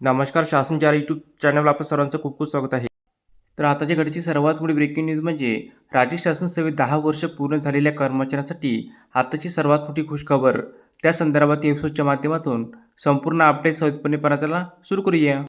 नमस्कार शासनचार यूट्यूब चॅनलवर आपलं सर्वांचं खूप खूप स्वागत आहे. तर आताच्या घडीची सर्वात मोठी ब्रेकिंग न्यूज म्हणजे राज्य शासन सेवेत दहा वर्ष पूर्ण झालेल्या कर्मचाऱ्यांसाठी आताची सर्वात मोठी खुशखबर. त्या संदर्भात एपिसोडच्या माध्यमातून संपूर्ण अपडेट सहजपणे पाहण्याला सुरू करूया.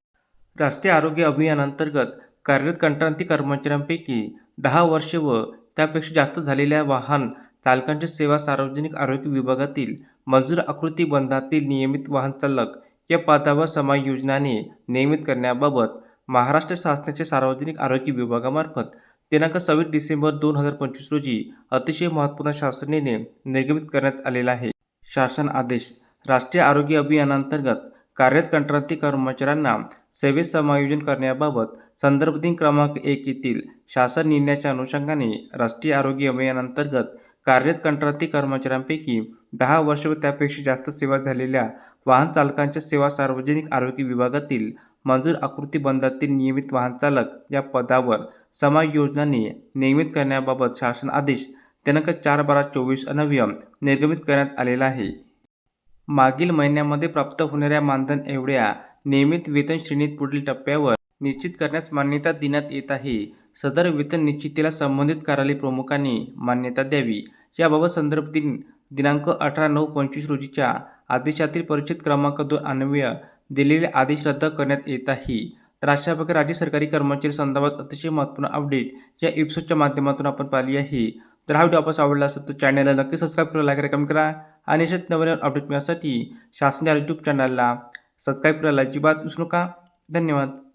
राष्ट्रीय आरोग्य अभियानांतर्गत कार्यरत कंत्रांती कर्मचाऱ्यांपैकी दहा वर्षे व त्यापेक्षा जास्त झालेल्या वाहन चालकांच्या सेवा सार्वजनिक आरोग्य विभागातील मंजूर आकृती बंधातील नियमित वाहन चालक या पदावर समायोजनाने नियमित करण्याबाबत महाराष्ट्र शासनाच्या सार्वजनिक आरोग्य विभागामार्फत दिनांक सव्वीस डिसेंबर दोन हजार पंचवीस रोजी अतिशय महत्त्वपूर्ण शासनेने निर्गमित करण्यात आलेला आहे. शासन आदेश राष्ट्रीय आरोग्य अभियानांतर्गत कार्यरत कंत्राटी कर्मचाऱ्यांना सेवेत समायोजन करण्याबाबत संदर्भ दिन क्रमांक एक येथील शासन निर्णयाच्या अनुषंगाने राष्ट्रीय आरोग्य अभियानांतर्गत कार्यरत कंत्राटी कर्मचाऱ्यांपैकी दहा वर्ष व त्यापेक्षा जास्त सेवा झालेल्या वाहन चालकांच्या सेवा सार्वजनिक आरोग्य विभागातील मंजूर आकृतीबंधातील नियमित वाहनचालक या पदावर समायोजनाने नियमित करण्याबाबत शासन आदेश दिनांक चार बारा चोवीस अनव्य निर्गमित करण्यात आलेला आहे. मागील महिन्यामध्ये प्राप्त होणाऱ्या मानधन एवढ्या नियमित वेतन श्रेणीत पुढील टप्प्यावर निश्चित करण्यास मान्यता देण्यात येत आहे. सदर वेतन निश्चितीला संबंधित कार्यालय प्रमुखांनी मान्यता द्यावी. याबाबत संदर्भ दिन दिनांक अठरा नऊ पंचवीस रोजीच्या आदेशातील परिचित क्रमांक दोन अन्वय दिलेले आदेश रद्द करण्यात येत आहे. तर अशा प्रकारे राज्य सरकारी कर्मचारी संदर्भात अतिशय महत्त्वपूर्ण अपडेट या एपिसोडच्या माध्यमातून आपण पाहिली आहे. तर हा व्हिडिओ आपण आवडला असेल तर चॅनलला नक्की सबस्क्राईब करा लाईक कमेंट करा. आणि अशाच नवीन अपडेट मिळण्यासाठी शासनाच्या यूट्यूब चॅनलला सबस्क्राईब करायला अजिबात विसरू नका. धन्यवाद.